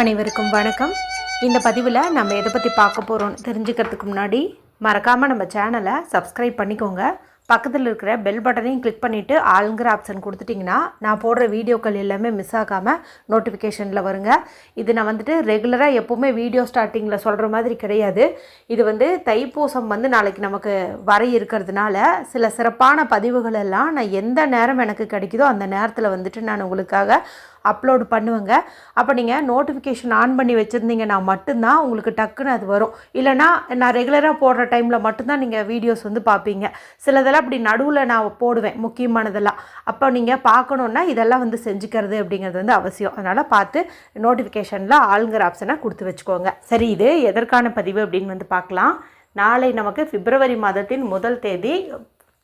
அனைவருக்கும் வணக்கம். இந்த பதிவில் நம்ம எதை பற்றி பார்க்க போகிறோம் தெரிஞ்சுக்கிறதுக்கு முன்னாடி மறக்காமல் நம்ம சேனலை சப்ஸ்கிரைப் பண்ணிக்கோங்க. பக்கத்தில் இருக்கிற பெல் பட்டனையும் கிளிக் பண்ணிவிட்டு ஆளுங்கிற ஆப்ஷன் கொடுத்துட்டிங்கன்னா நான் போடுற வீடியோக்கள் எல்லாமே மிஸ் ஆகாமல் நோட்டிஃபிகேஷனில் வருங்க. இது நான் வந்துட்டு ரெகுலராக எப்போவுமே வீடியோ ஸ்டார்டிங்கில் சொல்கிற மாதிரி கிடையாது. இது வந்து தைப்பூசம் வந்து நாளைக்கு நமக்கு வர இருக்கிறதுனால சில சிறப்பான பதிவுகள் எல்லாம் நான் எந்த நேரம் எனக்கு கிடைக்குதோ அந்த நேரத்தில் வந்துட்டு நான் உங்களுக்காக அப்லோடு பண்ணுவேங்க. அப்போ நீங்கள் நோட்டிஃபிகேஷன் ஆன் பண்ணி வச்சுருந்தீங்கன்னா மட்டும்தான் உங்களுக்கு டக்குன்னு அது வரும். இல்லைனா நான் ரெகுலராக போடுற டைமில் மட்டும்தான் நீங்கள் வீடியோஸ் வந்து பார்ப்பீங்க. சிலதெல்லாம் அப்படி நடுவில் நான் போடுவேன் முக்கியமானதெல்லாம். அப்போ நீங்கள் பார்க்கணுன்னா இதெல்லாம் வந்து செஞ்சுக்கிறது அப்படிங்கிறது வந்து அவசியம். அதனால் பார்த்து நோட்டிஃபிகேஷனில் ஆளுங்கிற ஆப்ஷனை கொடுத்து வச்சுக்கோங்க. சரி இது எதற்கான பதிவு அப்படின்னு வந்து பார்க்கலாம். நாளை நமக்கு பிப்ரவரி மாதத்தின் முதல் தேதி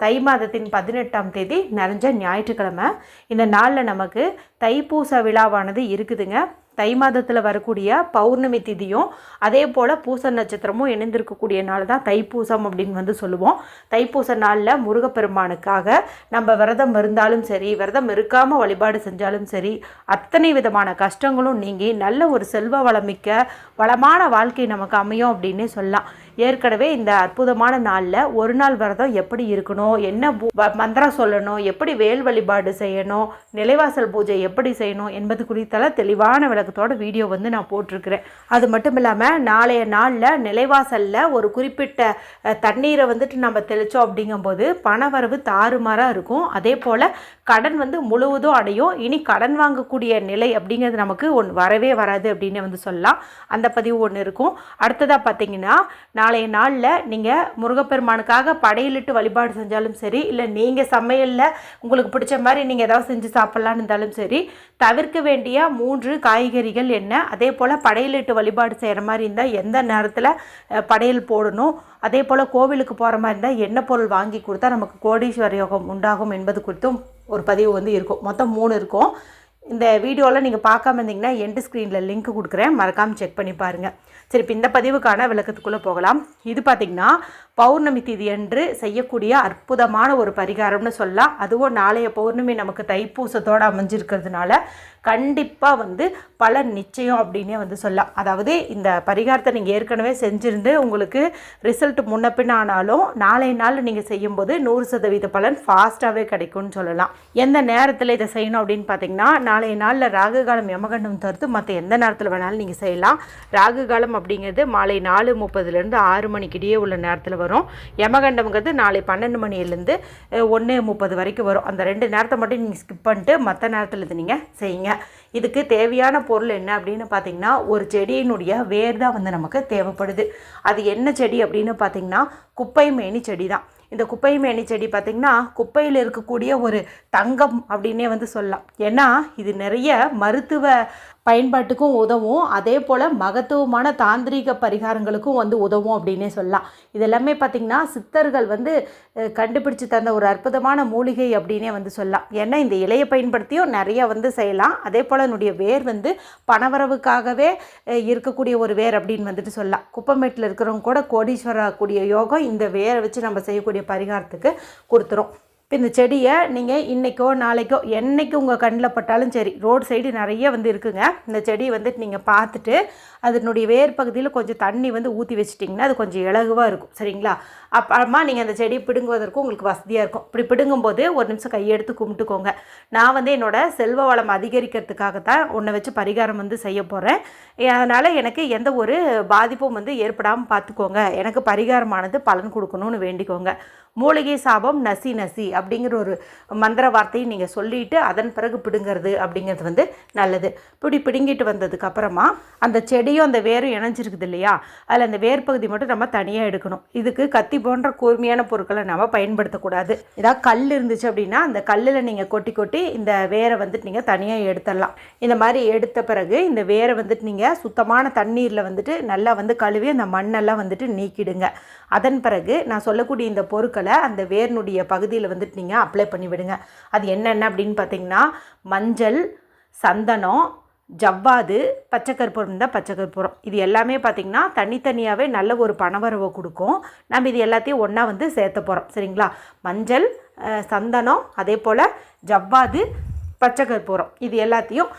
தை மாதத்தின் பதினெட்டாம் தேதி நிறைஞ்ச ஞாயிற்றுக்கிழமை. இந்த நாளில் நமக்கு தைப்பூச விழாவானது இருக்குதுங்க. தை மாதத்தில் வரக்கூடிய பௌர்ணமி திதியும் அதே போல் பூச நட்சத்திரமும் இணைந்திருக்கக்கூடிய நாள் தான் தைப்பூசம் அப்படின்னு வந்து சொல்லுவோம். தைப்பூச நாளில் முருகப்பெருமானுக்காக நம்ம விரதம் இருந்தாலும் சரி விரதம் இருக்காமல் வழிபாடு செஞ்சாலும் சரி அத்தனை விதமான கஷ்டங்களும் நீங்கி நல்ல ஒரு செல்வ வளமிக்க வளமான வாழ்க்கை நமக்கு அமையும் அப்படின்னே சொல்லலாம். ஏற்கனவே இந்த அற்புதமான நாளில் ஒரு நாள் விரதம் எப்படி இருக்கணும் என்ன பூ- மந்திரம் சொல்லணும் எப்படி வேல் வழிபாடு செய்யணும் நிலைவாசல் பூஜை எப்படி செய்யணும் என்பது குறித்தெல்லாம் தெளிவான விளக்கத்தோட வீடியோ வந்து நான் போட்டிருக்கிறேன். அது மட்டும் இல்லாமல் நாளைய நாளில் நிலைவாசலில் ஒரு குறிப்பிட்ட தண்ணீரை வந்துட்டு நம்ம தெளித்தோம் அப்படிங்கும்போது பணவரவு தாறுமாறாக இருக்கும். அதே போல் கடன் வந்து முழுவதும் அடையும். இனி கடன் வாங்கக்கூடிய நிலை அப்படிங்கிறது நமக்கு ஒன்று வரவே வராது அப்படின்னு வந்து சொல்லலாம். அந்த பதிவு ஒன்று இருக்கும். அடுத்ததாக பார்த்தீங்கன்னா நாளைய நாளில் நீங்கள் முருகப்பெருமானுக்காக படையலிட்டு வழிபாடு செஞ்சாலும் சரி இல்லை நீங்கள் சமையலில் உங்களுக்கு பிடிச்ச மாதிரி நீங்கள் ஏதாவது செஞ்சு சாப்பிட்லான்னு இருந்தாலும் சரி தவிர்க்க வேண்டிய மூன்று காய்கறிகள் என்ன அதே போல் படையலிட்டு வழிபாடு செய்கிற மாதிரி இருந்தால் எந்த நேரத்தில் படையல் போடணும் அதே போல் கோவிலுக்கு போகிற மாதிரி இருந்தால் என்ன பொருள் வாங்கி கொடுத்தா நமக்கு கோடீஸ்வர யோகம் உண்டாகும் என்பது குறித்தும் ஒரு பதிவு வந்து இருக்கும். மொத்தம் மூணு இருக்கும். இந்த வீடியோவில் நீங்கள் பார்க்காம இருந்தீங்கன்னா எண்டு ஸ்க்ரீனில் லிங்க் கொடுக்குறேன். மறக்காமல் செக் பண்ணி பாருங்கள் சரி இப்போ இந்த பதிவுக்கான விளக்கத்துக்குள்ளே போகலாம். இது பார்த்திங்கன்னா பௌர்ணமி திதி அன்று செய்யக்கூடிய அற்புதமான ஒரு பரிகாரம்னு சொல்லலாம். அதுவும் நாளைய பௌர்ணமி நமக்கு தைப்பூசத்தோடு அமைஞ்சிருக்கிறதுனால கண்டிப்பாக வந்து பலன் நிச்சயம் அப்படின்னே வந்து சொல்லலாம். அதாவது இந்த பரிகாரத்தை நீங்கள் ஏற்கனவே செஞ்சுருந்து உங்களுக்கு ரிசல்ட் முன்ன பின்ன ஆனாலும் நாளை நாள் நீங்கள் செய்யும்போது நூறு சதவீத பலன் ஃபாஸ்ட்டாகவே கிடைக்கும்னு சொல்லலாம். எந்த நேரத்தில் இதை செய்யணும் அப்படின்னு பார்த்தீங்கன்னா நாளைய நாளில் ராகு காலம் யமகண்டம் தவிர்த்து மற்ற எந்த நேரத்தில் வேணாலும் நீங்கள் செய்யலாம். ராகு காலம் அப்படிங்கிறது மாலை நாலு முப்பதுலேருந்து ஆறு மணிக்கிடையே உள்ள நேரத்தில் வரும். யமகண்டம்ங்கிறது நாளை பன்னெண்டு மணிலேருந்து ஒன்று முப்பது வரைக்கும் வரும். அந்த ரெண்டு நேரத்தை மட்டும் நீங்கள் ஸ்கிப் பண்ணிட்டு மற்ற நேரத்தில் இது நீங்கள் செய்யுங்க. இதுக்கு தேவையான பொருள் என்ன அப்படின்னு பார்த்தீங்கன்னா ஒரு செடியினுடைய வேர் தான் வந்து நமக்கு தேவைப்படுது. அது என்ன செடி அப்படின்னு பார்த்தீங்கன்னா குப்பை மேனி செடி தான் இந்த குப்பை மேனி செடி பார்த்திங்கன்னா குப்பையில் இருக்கக்கூடிய ஒரு தங்கம் அப்படின்னே வந்து சொல்லலாம். ஏன்னா இது நிறைய மருத்துவ பயன்பாட்டுக்கும் உதவும். அதே போல் மகத்துவமான தாந்திரீக பரிகாரங்களுக்கும் வந்து உதவும் அப்படின்னே சொல்லலாம். இதெல்லாமே பார்த்திங்கன்னா சித்தர்கள் வந்து கண்டுபிடிச்சு தந்த ஒரு அற்புதமான மூலிகை அப்படின்னே வந்து சொல்லலாம். ஏன்னா இந்த இலையை பயன்படுத்தியும் நிறைய வந்து செய்யலாம். அதே போல் என்னுடைய வேர் வந்து பணவரவுக்காகவே இருக்கக்கூடிய ஒரு வேர் அப்படின்னு வந்துட்டு சொல்லலாம். குப்பமேட்டில் இருக்கிறவங்க கூட கோடீஸ்வரக்கூடிய யோகம் இந்த வேரை வச்சு நம்ம செய்யக்கூடிய பரிகாரத்துக்கு கொடுத்துரும். இப்போ இந்த செடியை நீங்கள் இன்றைக்கோ நாளைக்கோ என்றைக்கு உங்கள் கண்ணில் பட்டாலும் சரி ரோடு சைடு நிறைய வந்து இருக்குங்க. இந்த செடியை வந்துட்டு நீங்கள் பார்த்துட்டு அதனுடைய வேர் பகுதியில் கொஞ்சம் தண்ணி வந்து ஊற்றி வச்சிட்டிங்கன்னா அது கொஞ்சம் இலகுவாக இருக்கும். சரிங்களா? அப்புறமா நீங்கள் அந்த செடியை பிடுங்குவதற்கும் உங்களுக்கு வசதியாக இருக்கும். இப்படி பிடுங்கும்போது ஒரு நிமிஷம் கையெடுத்து கும்பிட்டுக்கோங்க. நான் வந்து என்னோட செல்வ வளம் அதிகரிக்கிறதுக்காக தான் உன்னை வச்சு பரிகாரம் வந்து செய்ய போகிறேன் அதனால் எனக்கு எந்த ஒரு பாதிப்பும் வந்து ஏற்படாமல் பார்த்துக்கோங்க எனக்கு பரிகாரமானது பலன் கொடுக்கணும்னு வேண்டிக்கோங்க. மூலிகை சாபம் நசி நசி அப்படிங்கிற ஒரு மந்திர வார்த்தையை நீங்கள் சொல்லிட்டு அதன் பிறகு பிடுங்கிறது அப்படிங்கிறது வந்து நல்லது. இப்படி பிடுங்கிட்டு வந்ததுக்கப்புறமா அந்த செடியும் அந்த வேரும் இணைஞ்சிருக்குது இல்லையா? அதில் அந்த வேர் பகுதி மட்டும் நம்ம தனியாக எடுக்கணும். இதுக்கு கத்தி போன்ற கூர்மையான பொருட்களை நம்ம பயன்படுத்தக்கூடாது. ஏதாவது கல் இருந்துச்சு அப்படின்னா அந்த கல்லில் நீங்கள் கொட்டி கொட்டி இந்த வேரை வந்துட்டு நீங்கள் தனியாக எடுத்துடலாம். இந்த மாதிரி எடுத்த பிறகு இந்த வேரை வந்துட்டு நீங்கள் சுத்தமான தண்ணீரில் வந்துட்டு நல்லா வந்து கழுவி அந்த மண்ணெல்லாம் வந்துட்டு நீக்கிடுங்க. அதன் பிறகு நான் சொல்லக்கூடிய இந்த பொருட்களை அந்த வேர்னுடைய பகுதியில் வந்துட்டு நீங்கள் அப்ளை பண்ணிவிடுங்க. அது என்னென்ன அப்படின்னு பார்த்தீங்கன்னா மஞ்சள் சந்தனம் ஜவ்வாது பச்சை கற்பூரம் இருந்தால் பச்சை கற்பூரம் இது எல்லாமே பார்த்திங்கன்னா தனித்தனியாகவே நல்ல ஒரு பணவரவை கொடுக்கும். நம்ம இது எல்லாத்தையும் ஒன்றா வந்து சேர்த்த போகிறோம் சரிங்களா? மஞ்சள் சந்தனம் அதே போல் ஜவ்வாது பச்சை கற்பூரம் இது எல்லாத்தையும்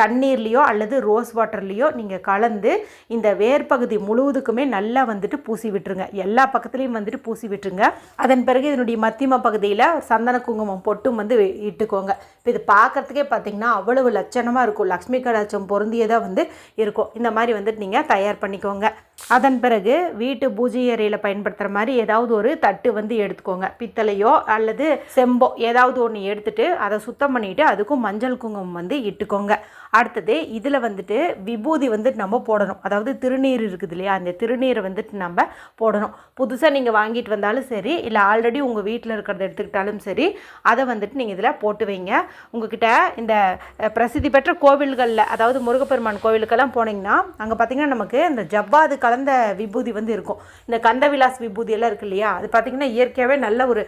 தண்ணீர்லேயோ அல்லது ரோஸ் வாட்டர்லேயோ நீங்கள் கலந்து இந்த வேர்பகுதி முழுவதுக்குமே நல்லா வந்துட்டு பூசி விட்டுருங்க. எல்லா பக்கத்துலேயும் வந்துட்டு பூசி விட்டுருங்க. அதன் பிறகு இதனுடைய மத்தியம பகுதியில் சந்தன குங்குமம் பொட்டும் வந்து இட்டுக்கோங்க. இப்போ இது பார்க்குறதுக்கே பார்த்தீங்கன்னா அவ்வளவு லட்சணமாக இருக்கும். லக்ஷ்மி கடாச்சம் பொருந்தியதாக வந்து இருக்கும். இந்த மாதிரி வந்துட்டு நீங்கள் தயார் பண்ணிக்கோங்க. அதன் பிறகு வீட்டு பூஜை அறையில் பயன்படுத்துகிற மாதிரி ஏதாவது ஒரு தட்டு வந்து எடுத்துக்கோங்க. பித்தளையோ அல்லது செம்போ ஏதாவது ஒன்று எடுத்துட்டு அதை சுத்தம் பண்ணிவிட்டு அதுக்கும் மஞ்சள் குங்குமம் வந்து இட்டுக்கோங்க. அடுத்தது இதில் வந்துட்டு விபூதி வந்துட்டு நம்ம போடணும். அதாவது திருநீர் இருக்குது இல்லையா? அந்த திருநீரை வந்துட்டு நம்ம போடணும். புதுசாக நீங்கள் வாங்கிட்டு வந்தாலும் சரி இல்லை ஆல்ரெடி உங்கள் வீட்டில் இருக்கிறத எடுத்துக்கிட்டாலும் சரி அதை வந்துட்டு நீங்கள் இதில் போட்டு வைங்க. உங்ககிட்ட இந்த பிரசித்தி பெற்ற கோவில்களில் அதாவது முருகப்பெருமான் கோவிலுக்கெல்லாம் போனீங்கன்னா அங்கே பார்த்தீங்கன்னா நமக்கு இந்த ஜவ்வாது கலந்த விபூதி வந்து இருக்கும். இந்த கந்தவிலாஸ் விபூதி எல்லாம் இருக்கு இல்லையா? அது பார்த்தீங்கன்னா இயற்கையாகவே நல்ல ஒரு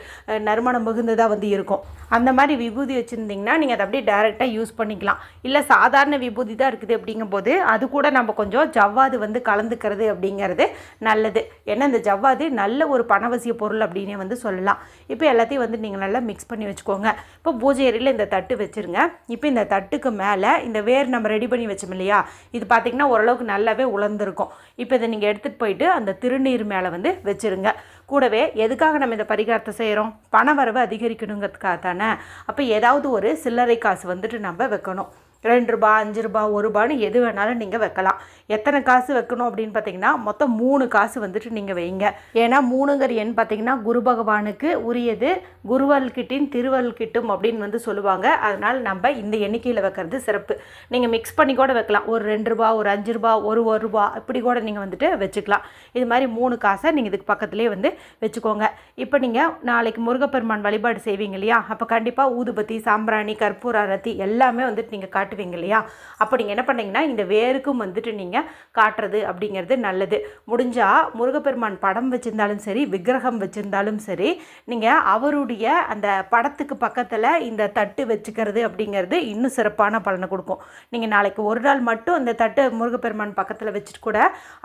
நறுமணம் மிகுந்ததாக வந்து இருக்கும். அந்த மாதிரி விபூதி வச்சுருந்திங்கன்னா நீங்கள் அதை அப்படியே டைரெக்டாக யூஸ் பண்ணிக்கலாம். இல்லை சாதாரண விபூதி தான் இருக்குது அப்படிங்கும்போது அது கூட நம்ம கொஞ்சம் ஜவ்வாது வந்து கலந்துக்கிறது அப்படிங்கிறது நல்லது. ஏன்னா இந்த ஜவ்வாது நல்ல ஒரு பணவசிய பொருள் அப்படின்னே வந்து சொல்லலாம். இப்போ எல்லாத்தையும் வந்து நீங்கள் நல்லா மிக்ஸ் பண்ணி வச்சுக்கோங்க. இப்போ பூஜை ஏரியில் இந்த தட்டு வச்சுருங்க. இப்போ இந்த தட்டுக்கு மேலே இந்த வேர் நம்ம ரெடி பண்ணி வச்சோம் இல்லையா? இது பார்த்திங்கன்னா ஓரளவுக்கு நல்லாவே உலர்ந்துருக்கும். இப்போ இதை நீங்கள் எடுத்துகிட்டு போயிட்டு அந்த திருநீர் மேலே வந்து வச்சுருங்க. கூடவே எதுக்காக நம்ம இந்த பரிகாரத்தை செய்கிறோம் பண வரவு அதிகரிக்கணுங்கிறதுக்காக தானே அப்போ ஏதாவது ஒரு சில்லறை காசு வந்துட்டு நம்ம வைக்கணும். ரெண்டு ரூபா அஞ்சு ரூபா ஒரு ரூபான்னு எது வேணாலும் நீங்கள் வைக்கலாம். எத்தனை காசு வைக்கணும் அப்படின்னு பார்த்தீங்கன்னா மொத்தம் மூணு காசு வந்துட்டு நீங்கள் வைங்க. ஏன்னா மூணுங்கிற எண் பார்த்தீங்கன்னா குரு பகவானுக்கு உரியது. குருவல் கிட்டின் திருவல் கிட்டும் அப்படின்னு வந்து சொல்லுவாங்க. அதனால் நம்ம இந்த எண்ணிக்கையில் வைக்கிறது சிறப்பு. நீங்கள் மிக்ஸ் பண்ணி கூட வைக்கலாம். ஒரு ரெண்டு ரூபா ஒரு அஞ்சு ரூபா ஒரு ஒரு ரூபா இப்படி கூட நீங்கள் வந்துட்டு வச்சுக்கலாம். இது மாதிரி மூணு காசை நீங்கள் இதுக்கு பக்கத்துலேயே வந்து வச்சுக்கோங்க. இப்போ நீங்கள் நாளைக்கு முருகப்பெருமான் வழிபாடு செய்வீங்க இல்லையா? அப்போ கண்டிப்பாக ஊதுபத்தி சாம்பிராணி கற்பூர அரத்தி எல்லாமே வந்துட்டு நீங்கள் காட்டுவீங்க இல்லையா? அப்போ நீங்கள் என்ன பண்ணீங்கன்னா இந்த வேருக்கும் வந்துட்டு நீங்கள் காட்டுறது அப்படிங்கிறது நல்லது. முடிஞ்சால் முருகப்பெருமான் படம் வச்சுருந்தாலும் சரி விக்கிரகம் வச்சுருந்தாலும் சரி நீங்கள் அவருடைய அந்த படத்துக்கு பக்கத்தில் இந்த தட்டு வச்சுக்கிறது அப்படிங்கிறது இன்னும் சிறப்பான பலனை கொடுக்கும். நீங்கள் நாளைக்கு ஒரு நாள் மட்டும் அந்த தட்டு முருகப்பெருமான் பக்கத்தில் வச்சுட்டு கூட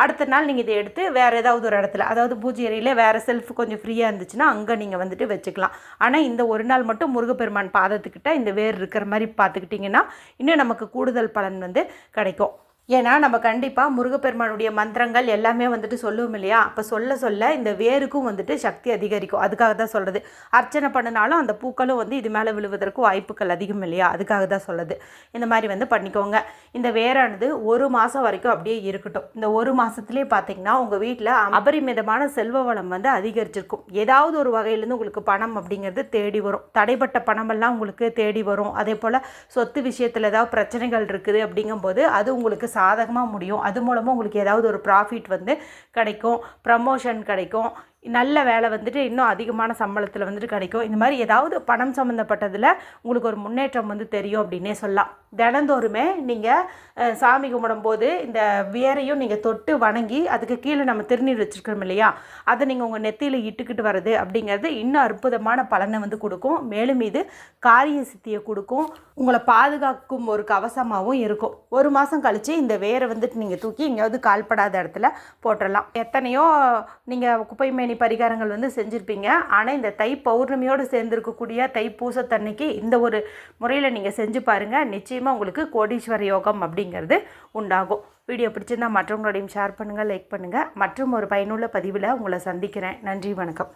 அடுத்த நாள் நீங்கள் இதை எடுத்து வேறு ஏதாவது ஒரு இடத்துல அதாவது பூஜை அறையில் வேறு செல்ஃப் கொஞ்சம் ஃப்ரீயாக இருந்துச்சுன்னா அங்கே நீங்கள் வந்துட்டு வச்சுக்கலாம். ஆனால் இந்த ஒரு நாள் மட்டும் முருகப்பெருமான் பாதத்துக்கிட்ட இந்த வேர் இருக்கிற மாதிரி பார்த்துக்கிட்டிங்கன்னா இன்னும் நமக்கு கூடுதல் பலன் வந்து கிடைக்கும். ஏன்னா நம்ம கண்டிப்பாக முருகப்பெருமானுடைய மந்திரங்கள் எல்லாமே வந்துட்டு சொல்லுவோம் இல்லையா? அப்போ சொல்ல சொல்ல இந்த வேருக்கும் வந்துட்டு சக்தி அதிகரிக்கும். அதுக்காக தான் சொல்கிறது அர்ச்சனை பண்ணினாலும் அந்த பூக்களும் வந்து இது மேலே விழுவதற்கு வாய்ப்புகள் அதிகம் இல்லையா? அதுக்காக தான் சொல்லுது இந்த மாதிரி வந்து பண்ணிக்கோங்க. இந்த வேரானது ஒரு மாதம் வரைக்கும் அப்படியே இருக்கட்டும். இந்த ஒரு மாதத்துலேயே பார்த்தீங்கன்னா உங்கள் வீட்டில் அபரிமிதமான செல்வ வளம் வந்து அதிகரிச்சிருக்கும். ஏதாவது ஒரு வகையிலேருந்து உங்களுக்கு பணம் அப்படிங்கிறது தேடி வரும். தடைப்பட்ட பணமெல்லாம் உங்களுக்கு தேடி வரும். அதே போல் சொத்து விஷயத்தில் ஏதாவது பிரச்சனைகள் இருக்குது அப்படிங்கும்போது அது உங்களுக்கு சாதகமாக முடியும். அது மூலமாக உங்களுக்கு ஏதாவது ஒரு ப்ராஃபிட் வந்து கிடைக்கும். ப்ரமோஷன் கிடைக்கும். நல்ல வேலை வந்துட்டு இன்னும் அதிகமான சம்பளத்தில் வந்துட்டு கிடைக்கும். இந்த மாதிரி ஏதாவது பணம் சம்மந்தப்பட்டதில் உங்களுக்கு ஒரு முன்னேற்றம் வந்து தெரியும் அப்படின்னே சொல்லலாம். தினந்தோறுமே நீங்கள் சாமி கும்பிடும்போது இந்த வேரையும் நீங்கள் தொட்டு வணங்கி அதுக்கு கீழே நம்ம திருநீர் வச்சுருக்கோம் இல்லையா? அதை நீங்கள் உங்கள் நெத்தியில் இட்டுக்கிட்டு வர்றது அப்படிங்கிறது இன்னும் அற்புதமான பலனை வந்து கொடுக்கும். மேலும் இது காரிய சித்தியை கொடுக்கும். உங்களை பாதுகாக்கும் ஒரு கவசமாகவும் இருக்கும். ஒரு மாதம் கழித்து இந்த வேரை வந்துட்டு நீங்கள் தூக்கி எங்கேயாவது கால்படாத இடத்துல போட்டுடலாம் எத்தனையோ நீங்கள் குப்பைமேனி பரிகாரங்கள் வந்து செஞ்சுருப்பீங்க. ஆனால் இந்த தை பௌர்ணமியோடு சேர்ந்துருக்கக்கூடிய தை பூசத்தன்னைக்கு இந்த ஒரு முறையில் நீங்கள் செஞ்சு பாருங்கள் நிச்சயமாக உங்களுக்கு கோடீஸ்வர யோகம் அப்படிங்கிறது உண்டாகும். வீடியோ பிடிச்சிருந்தா மற்றவங்களோடையும் ஷேர் பண்ணுங்கள் லைக் பண்ணுங்கள் மற்றும் ஒரு பயனுள்ள பதிவில் உங்களை சந்திக்கிறேன். நன்றி வணக்கம்.